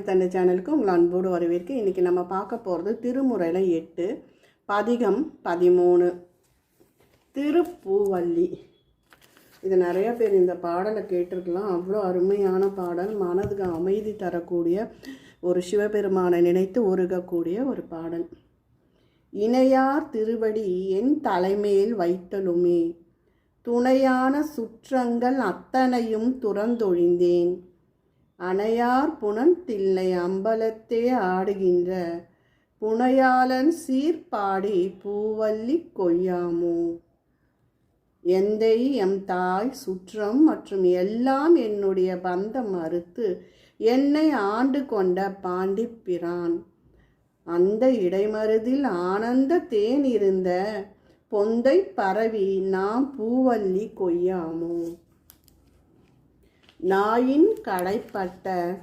தமிழ் தந்தை சேனலுக்கு உங்களை அன்போடு வரவேற்க இன்றைக்கி நம்ம பார்க்க போகிறது திருமுறையில் எட்டு பதிகம் பதிமூணு திருப்பூவல்லி இது நிறைய பேர் இந்த பாடலை கேட்டிருக்கலாம். அவ்வளோ அருமையான பாடல். மனதுக்கு அமைதி தரக்கூடிய ஒரு சிவபெருமானை நினைத்து உருகக்கூடிய ஒரு பாடல். இணையார் திருவடி என் தலைமையில் வைத்தலுமே. துணையான சுற்றங்கள் அத்தனையும் துறந்தொழிந்தேன். அணையார் புனன் தில்லை அம்பலத்தே ஆடுகின்ற புனையாளன் சீர்பாடி பூவல்லி கொய்யாமோ? எந்தை எம் தாய் சுற்றம் மற்றும் எல்லாம் என்னுடைய பந்தம் மறுத்து என்னை ஆண்டு கொண்ட பாண்டிப்பிரான் அந்த இடைமருதில் ஆனந்த தேன் இருந்த பொந்தை பரவி நாம் பூவல்லி கொய்யாமோ? நாயின் கடைப்பட்ட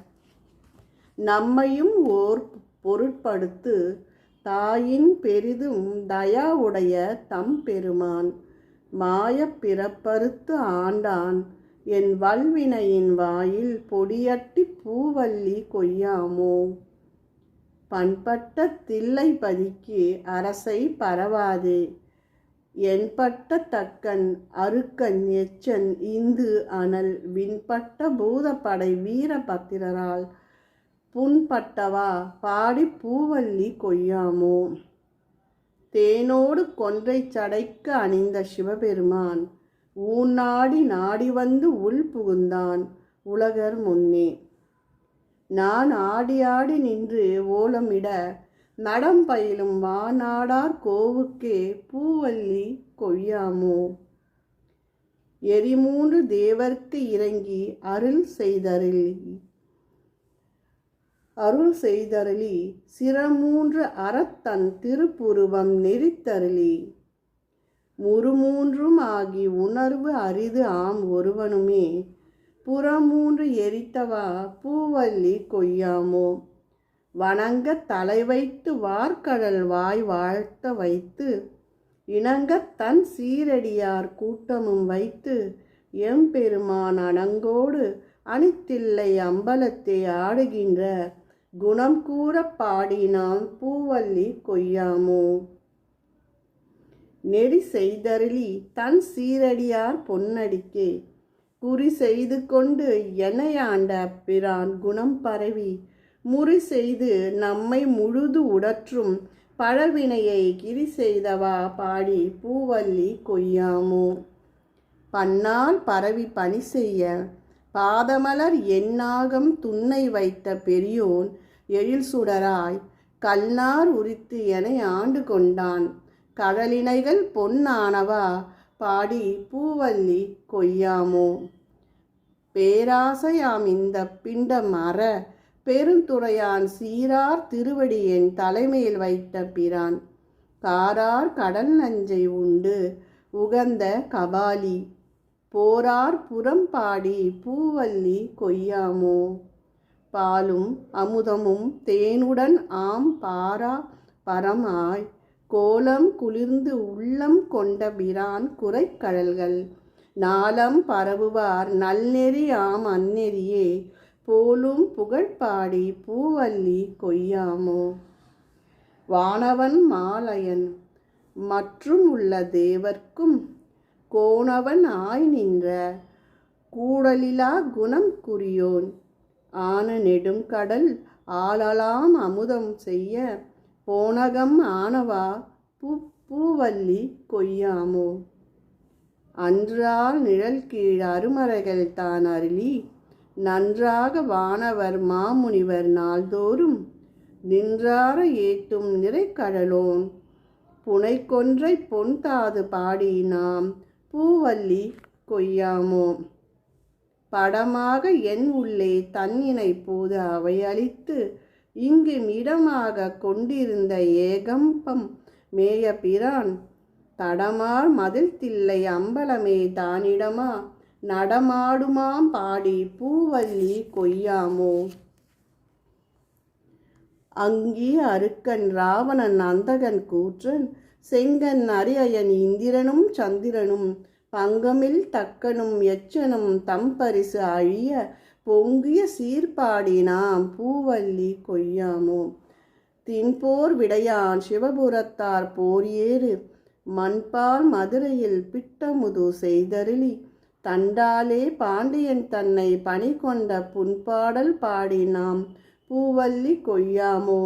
நம்மையும் ஓர் பொருட்படுத்து தாயின் பெரிதும் தயாவுடைய தம் பெருமான். மாய பிறப்பறுத்து ஆண்டான். என் வல்வினையின் வாயில் பொடியட்டி பூவல்லி கொய்யாமோ? பண்பட்ட தில்லை பதிக்கு அரசை பரவாதே. என்பட்ட தக்கன் அருக்கன் எச்சன் இந்து அனல் விண்பட்ட பூதப்படை வீரபத்திரரால் புண்பட்டவா? பாடி பூவல்லி கொய்யாமோ? தேனோடு கொன்றை சடைக்கு அணிந்த சிவபெருமான் ஊநாடி நாடி வந்து உள் புகுந்தான் உலகர் முன்னே. நான் ஆடி ஆடி நின்று ஓலமிட நடம் பயிலும் வானாடார் கோவுக்கே பூவல்லி கொய்யாமோ? எரிமூன்று தேவர்க்கு இறங்கி அருள் செய்தருளி. அருள் செய்தருளி. சிறமூன்று அறத்தன் திருப்புருவம் நெறித்தருளி. முறுமூன்றும் ஆகி உணர்வு அரிது ஆம் ஒருவனுமே. புறமூன்று எரித்தவா பூவல்லி கொய்யாமோ? வணங்க தலை வைத்து வார்க்கடல் வாய் வாழ்த்த வைத்து இணங்க தன் சீரடியார் கூட்டமும் வைத்து எம்பெருமான் அணங்கோடு அணித்தில்லை அம்பலத்தை ஆடுகின்ற குணம் கூற பாடினான் பூவல்லி கொய்யாமோ. நெறி செய்தருளி தன் சீரடியார் பொன்னடிக்கே குறி செய்து கொண்டு எனையாண்ட பிரான் குணம் பரவி முறி செய்து நம்மை முழுது உடற்றும் பழவினையை கிரி செய்தவா பாடி பூவல்லி கொய்யாமோ? பன்னால் பரவி பணி செய்ய பாதமலர் எண்ணாகம் துன்னை வைத்த பெரியோன் எழில் சுடராய் கல்நார் உரித்து என ஆண்டு கொண்டான். கடலினைகள் பொன்னானவா பாடி பூவல்லி கொய்யாமோ? பேராசையாம் இந்த பிண்ட மர பெருந்துறையான் சீரார் திருவடியின் தலைமையில் வைத்த பிரான். காரார் கடல் நஞ்சை உண்டு உகந்த கபாலி. போரார் புறம்பாடி பூவல்லி கொய்யாமோ. பாலும் அமுதமும் தேனுடன் ஆம் பாரா பரமாய். கோலம் குளிர்ந்து உள்ளம் கொண்ட பிரான் குறைக்கடல்கள் நாளம் பரவுவார் நல்நெறி ஆம் அந்நெறியே. போலும் புகழ்பாடி பூவல்லி கொய்யாமோ? வானவன் மாலயன் மற்றும் உள்ள தேவர்க்கும் கோணவன் ஆய் நின்ற கூடலிலா குணம் குறியோன். ஆன நெடுங்கடல் ஆளலாம் அமுதம் செய்ய போனகம் ஆனவா பூ பூவல்லி கொய்யாமோ? அன்றால் நிழல் கீழ் அருமறைகள் தான் அருளி நன்றாக வானவர் மாமுனிவர் நாள்தோறும் நின்றார ஏற்றும் நிறைக்கடலோன். புனைக்கொன்றை பொன் தாது பாடி நாம் பூவல்லி கொய்யாமோ. படமாக என் உள்ளே தன்னினை போது அவை அளித்து இங்கு இடமாக கொண்டிருந்த ஏகம்பம் மேய பிரான். தடமார் மதில் தில்லை அம்பலமே தானிடமா? நடமாடுமாம் பாடி பூவல்லி கொய்யாமோ? அங்கி அருக்கன் ராவணன் அந்தகன் கூற்றன் செங்கன் அரியன் இந்திரனும் சந்திரனும் பங்கமில் தக்கனும் எச்சனும் தம் பரிசு அழிய பொங்கிய சீர்பாடினாம் பூவல்லி கொய்யாமோ? தின்போர் விடையான் சிவபுரத்தார் போர் ஏறு மண்பால் மதுரையில் பிட்டமுது செய்தருளி தண்டாலே பாண்டியன் தன்னை பணி கொண்ட புண்பாடல் பாடினாம் பூவல்லி கொய்யாமோ.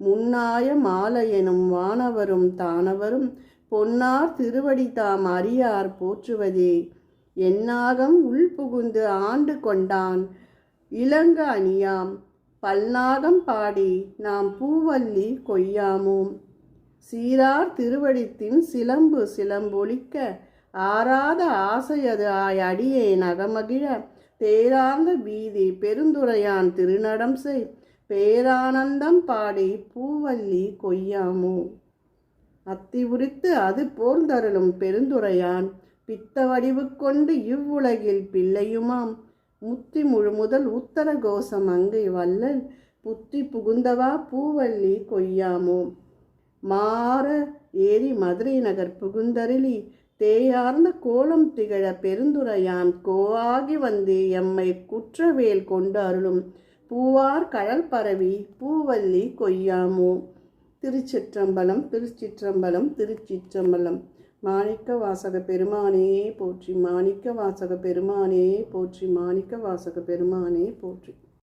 முன்னாய மாலையெனும் வானவரும் தானவரும் பொன்னார் திருவடி தாம் அறியார் போற்றுவதே. என்னாகம் உள்புகுந்து ஆண்டு கொண்டான் இளங்க அணியாம். பல்நாகம் பாடி நாம் பூவல்லி கொய்யாமோம் சீரார் திருவடித்தின் சிலம்பு சிலம்பொழிக்க ஆறாத ஆசை அது. ஆய் அடியை நகமகிழ. தேரார்ந்த வீதி பெருந்துரையான் திருநடம் செய். பேரானந்தம் பாடி பூவல்லி கொய்யாமோ. அத்தி உரித்து அது போர்ந்தருளும் பெருந்துரையான் பித்த வடிவு கொண்டு இவ்வுலகில் பிள்ளையுமாம். முத்தி முழு முதல் உத்தர கோஷம் அங்கை வல்லல் புத்தி புகுந்தவா பூவல்லி கொய்யாமோ. மாற ஏறி மதுரை நகர் புகுந்தருளி. தேயார்ந்த கோலம் திகழ பெருந்துரையான் கோவாகி வந்தே எம்மை குற்றவேல் கொண்டு அருளும் பூவார் கடல் பரவி பூவல்லி கொய்யாமோ. திருச்சிற்றம்பலம் திருச்சிற்றம்பலம் திருச்சிற்றம்பலம். மாணிக்க வாசக பெருமானே போற்றி மாணிக்க வாசக பெருமானே போற்றி மாணிக்க வாசக பெருமானே போற்றி.